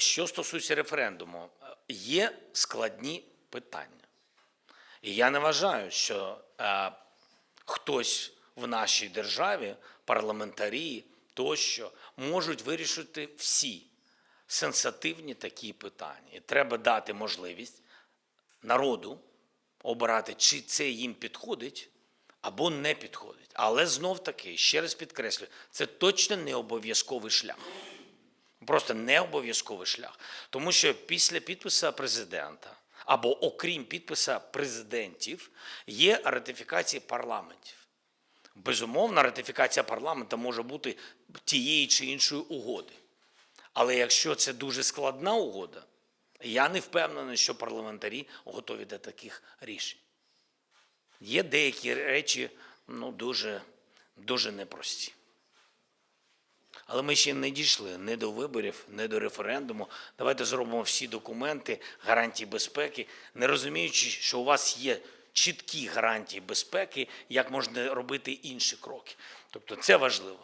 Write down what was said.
Що стосується референдуму, є складні питання. І я не вважаю, що е, хтось в нашій державі, парламентарі тощо, можуть вирішити всі сенсативні такі питання. І треба дати можливість народу обирати, чи це їм підходить або не підходить. Але знов таки, ще раз підкреслюю, це точно не обов'язковий шлях. Просто не обов'язковий шлях. Тому що після підпису президента або окрім підписа президентів є ратифікації парламентів. Безумовно, ратифікація парламенту може бути тієї чи іншої угоди. Але якщо це дуже складна угода, я не впевнений, що парламентарі готові до таких рішень. Є деякі речі ну, дуже, дуже непрості. Але ми ще не дійшли не до виборів, не до референдуму. Давайте зробимо всі документи, гарантії безпеки, не розуміючи, що у вас є чіткі гарантії безпеки, як можна робити інші кроки. Тобто це важливо.